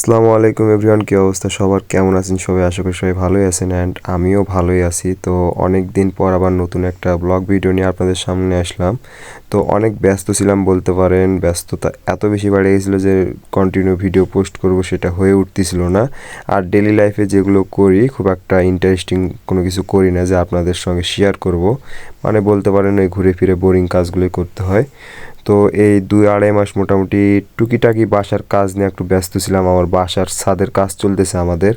আসসালামু আলাইকুম এভরিওয়ান, কী অবস্থা? সবার কেমন আছেন? সবাই আশা করি সবাই ভালোই আছেন অ্যান্ড আমিও ভালোই আছি। তো অনেক দিন পর আবার নতুন একটা ব্লগ ভিডিও নিয়ে আপনাদের সামনে আসলাম। তো অনেক ব্যস্ত ছিলাম বলতে পারেন, ব্যস্ততা এত বেশি বেড়ে গেছিল যে কন্টিনিউ ভিডিও পোস্ট করব সেটা হয়ে উঠতেছিল না। আর ডেলি লাইফে যেগুলো করি, খুব একটা ইন্টারেস্টিং কোনো কিছু করি না যে আপনাদের সঙ্গে শেয়ার করব। মানে বলতে পারেন ওই ঘুরে ফিরে বোরিং কাজগুলোই করতে হয়। তো এই দুই আড়াই মাস মোটামুটি টুকিটাকি বাসার কাজ নিয়ে একটু ব্যস্ত ছিলাম। আমার বাসার ছাদের কাজ চলতেছে আমাদের।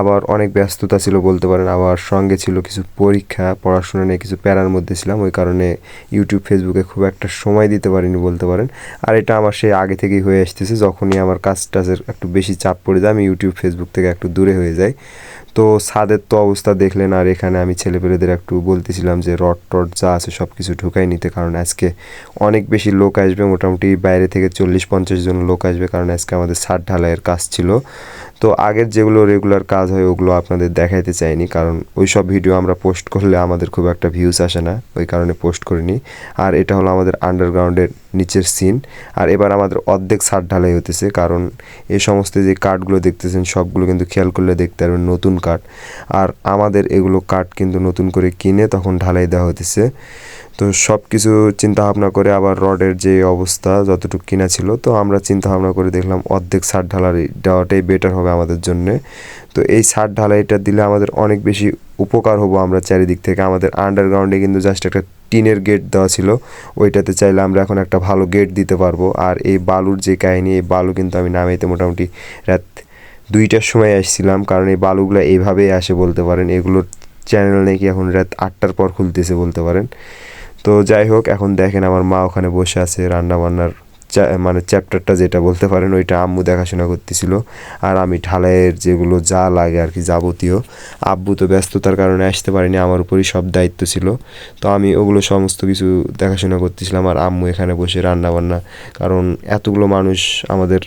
আবার অনেক ব্যস্ততা ছিল বলতে পারেন। আবার সঙ্গে ছিল কিছু পরীক্ষা, পড়াশোনা নিয়ে কিছু প্যারার মধ্যে ছিলাম। ওই কারণে ইউটিউব ফেসবুকে খুব একটা সময় দিতে পারিনি বলতে পারেন। আর এটা আমার সেই আগে থেকেই হয়ে আসতেছে। যখনই আমার কাজ টাজের একটু বেশি চাপ পড়ে যায়, আমি ইউটিউব ফেসবুক থেকে একটু দূরে হয়ে যাই। তো ছাদের তো অবস্থা দেখলেন, আর এখানে আমি ছেলেপেলেদের একটু বলতেছিলাম যে রড টড যা আছে সব কিছু ঢুকাই নিতে। কারণ আজকে অনেক বেশি লোক আসবে, মোটামুটি বাইরে থেকে চল্লিশ, পঞ্চাশ জন লোক আসবে কারণ আজকে আমাদের ছাদ ঢালাইয়ের কাজ ছিল। তো আগের যেগুলো রেগুলার কাজ হয়, ওগুলো আপনাদের দেখাইতে চাইনি কারণ ওই সব ভিডিও আমরা পোস্ট করলে আমাদের খুব একটা ভিউজ আসে না, ওই কারণে পোস্ট করিনি। আর এটা হলো আমাদের আন্ডারগ্রাউন্ডের নিচের সিন আর এবার আমাদের অর্ধেক ছাদ ঢালাই হতেছে কারণ এই সমস্ত যে কাঠগুলো দেখতেছেন, সবগুলো কিন্তু খেয়াল করলে দেখতে পারবেন নতুন কাঠ। আর আমাদের এগুলো কাঠ কিন্তু নতুন করে কিনে তখন ঢালাই দেওয়া হতেছে তো সব কিছু চিন্তা ভাবনা করে আবার রডের যে অবস্থা, যতটুকু কিনা ছিল, তো আমরা চিন্তা ভাবনা করে দেখলাম অর্ধেক ছাদ ঢালাই দেওয়াটাই বেটার হবে আমাদের জন্যে। তো এই ছাদ ঢালাইটা দিলে আমাদের অনেক বেশি উপকার হব আমরা চারিদিক থেকে। আমাদের আন্ডারগ্রাউন্ডে কিন্তু জাস্ট একটা টিনের গেট দেওয়া ছিল। ওইটাতে চাইলে আমরা এখন একটা ভালো গেট দিতে পারব। আর এই বালুর যে কাহিনী, এই বালু কিন্তু আমি নামাইতে মোটামুটি রাত দুইটার সময় আসছিলাম। কারণ এই বালুগুলো এইভাবেই আসে বলতে পারেন। এগুলোর চ্যানেল নাকি এখন রাত আটটার পর খুলতেছে বলতে পারেন। তো যাই হোক, এখন দেখেন আমার মা ওখানে বসে আছে রান্না বান্নার মানে চ্যাপ্টারটা যেটা বলতে পারেন, ওইটা আম্মু দেখাশোনা করতেছিল। আর আমি ঢালাইয়ের যেগুলো যা লাগে আর কি যাবতীয়, আব্বু তো ব্যস্ততার কারণে আসতে পারিনি, আমার উপরই সব দায়িত্ব ছিল। তো আমি ওগুলো সমস্ত কিছু দেখাশোনা করতেছিলাম আর আম্মু এখানে বসে রান্না বান্না কারণ এতগুলো মানুষ আমাদের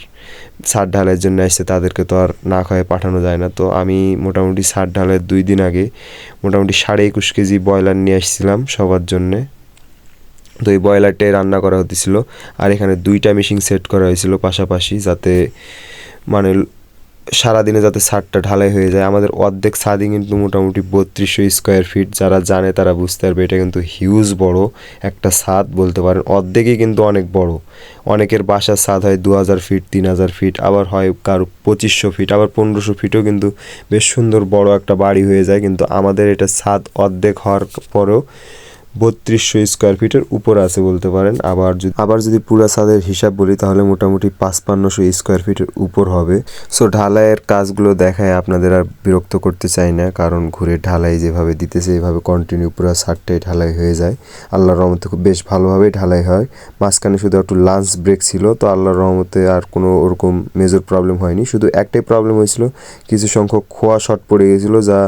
সার ঢালের জন্য আসছে, তাদেরকে তো আর না খাওয়ায় পাঠানো যায় না। তো আমি মোটামুটি সার ঢালের দুই দিন আগে মোটামুটি সাড়ে একুশ কেজি ব্রয়লার নিয়ে আসছিলাম সবার জন্যে। তো এই ব্রয়লারটাই রান্না করা হতেছিল। আর এখানে দুইটা মেশিন সেট করা হয়েছিল পাশাপাশি যাতে মানে সারাদিনে যাতে ছাদটা ঢালাই হয়ে যায়। আমাদের অর্ধেক ছাদই কিন্তু মোটামুটি বত্রিশশো স্কোয়ার ফিট যারা জানে তারা বুঝতে পারবে, এটা কিন্তু হিউজ বড় একটা ছাদ বলতে পারেন। অর্ধেকই কিন্তু অনেক বড়। অনেকের বাসার ছাদ হয় দু হাজার ফিট তিন হাজার ফিট আবার হয় কারও পঁচিশশো ফিট আবার পনেরোশো ফিটও কিন্তু বেশ সুন্দর বড় একটা বাড়ি হয়ে যায়। কিন্তু আমাদের এটা ছাদ অর্ধেক হওয়ার পরেও বত্রিশশো স্কোয়ার ফিটের উপর আছে বলতে পারেন। আবার যদি আবার যদি পুরা ছাদের হিসাব বলি, তাহলে মোটামুটি পাঁচপান্নশো স্কোয়ার ফিটের উপর হবে। সো ঢালাইয়ের কাজগুলো দেখায় আপনাদের আর বিরক্ত করতে চাই না, কারণ ঘুরে ঢালাই যেভাবে দিতেছে, এভাবে কন্টিনিউ পুরো ছাদটাই ঢালাই হয়ে যায়। আল্লাহর রহমতে খুব বেশ ভালোভাবেই ঢালাই হয়। মাঝখানে শুধু একটু লাঞ্চ ব্রেক ছিল, তো আল্লাহর রহমতে আর কোনো ওরকম মেজর প্রবলেম হয়নি। শুধু একটাই প্রবলেম হয়েছিল, কিছু সংখ্যক খোয়া শর্ট পড়ে গেছিল, যা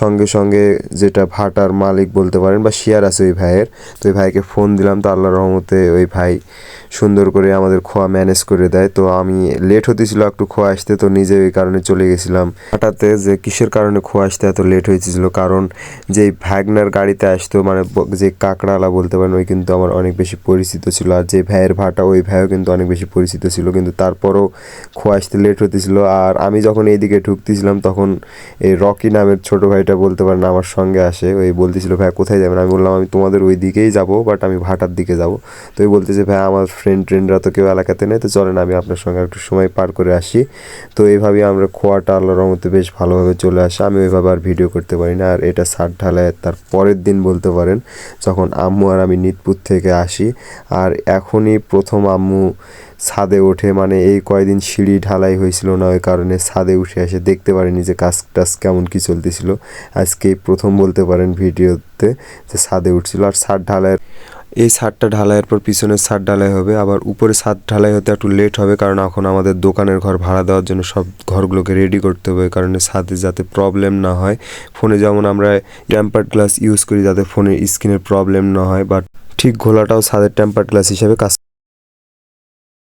সঙ্গে সঙ্গে যেটা ভাটার মালিক বলতে পারেন বা শেয়ার আছে ওই ভাইয়ের। তো ওই ভাইকে ফোন দিলাম তো আল্লাহর রহমতে ওই ভাই সুন্দর করে আমাদের খোয়া ম্যানেজ করে দেয়। তো আমি লেট হতেছিল একটু খোয়া আসতে, তো নিজে ওই কারণে চলে গেছিলাম। হঠাৎ যে কিসের কারণে খোয়া আসতে এত লেট হয়েছিল? কারণ যেই ভ্যাগনার গাড়িতে আসতো মানে যে কাকড়ালা বলতে পারেন, ওই কিন্তু আমার অনেক বেশি পরিচিত ছিল। আর যে ভাইয়ের ভাটা, ওই ভাইও কিন্তু অনেক বেশি পরিচিত ছিল। কিন্তু তারপরও খোয়া আসতে লেট হতেছিল আর আমি যখন এইদিকে ঢুকতেছিলাম, তখন এই রকি নামের ছোট ভাইটা বলতে পারেন, আমার সঙ্গে আসে। ওই বলতেছিল ভাই কোথায় যাবেন? আমি বললাম, আমি তোমাদের ওই দিকেই যাব বাট আমি ভাটার দিকে যাব। তো ওই বলতেছে ভাই আমার ফ্রেন্ড ট্রেন্ডরা তো কেউ এলাকাতে নেই, তো চলেন আমি আপনার সঙ্গে একটু সময় পার করে আসি। তো এইভাবেই আমরা খোয়াটা আল্লাহর রহমতে বেশ ভালোভাবে চলে আসে। আমি ওইভাবে আর ভিডিও করতে পারি না, আর এটা সার ঢালায় তার পরের দিন বলতে পারেন, যখন আম্মু আর আমি নিতপুর থেকে আসি। আর এখনই প্রথম আম্মু ছাদে ওঠে মানে এই কয়দিন সিঁড়ি ঢালাই হয়েছিল না, ওই কারণে ছাদে উঠে এসে দেখতে পারিনি যে কাজ, টাজ কেমন কি চলতেছিল। আজকে প্রথম বলতে পারেন ভিডিওতে যে ছাদে উঠছিল, আর ছাদ ঢালাইয়ের এই ছাদটা ঢালাইয়ের পর পিছনের ছাদ ঢালাই হবে, আবার উপরে ছাদ ঢালাই হতে একটু লেট হবে কারণ এখন আমাদের দোকানের ঘর ভাড়া দেওয়ার জন্য সব ঘরগুলোকে রেডি করতে হবে কারণে ছাদে যাতে প্রবলেম না হয়। ফোনে যেমন আমরা ট্যাম্পার্ড গ্লাস ইউজ করি, যাতে ফোনের স্ক্রিনের প্রবলেম না হয় বাট ঠিক ঘোলাটাও ছাদের ট্যাম্পার গ্লাস হিসাবে কাজ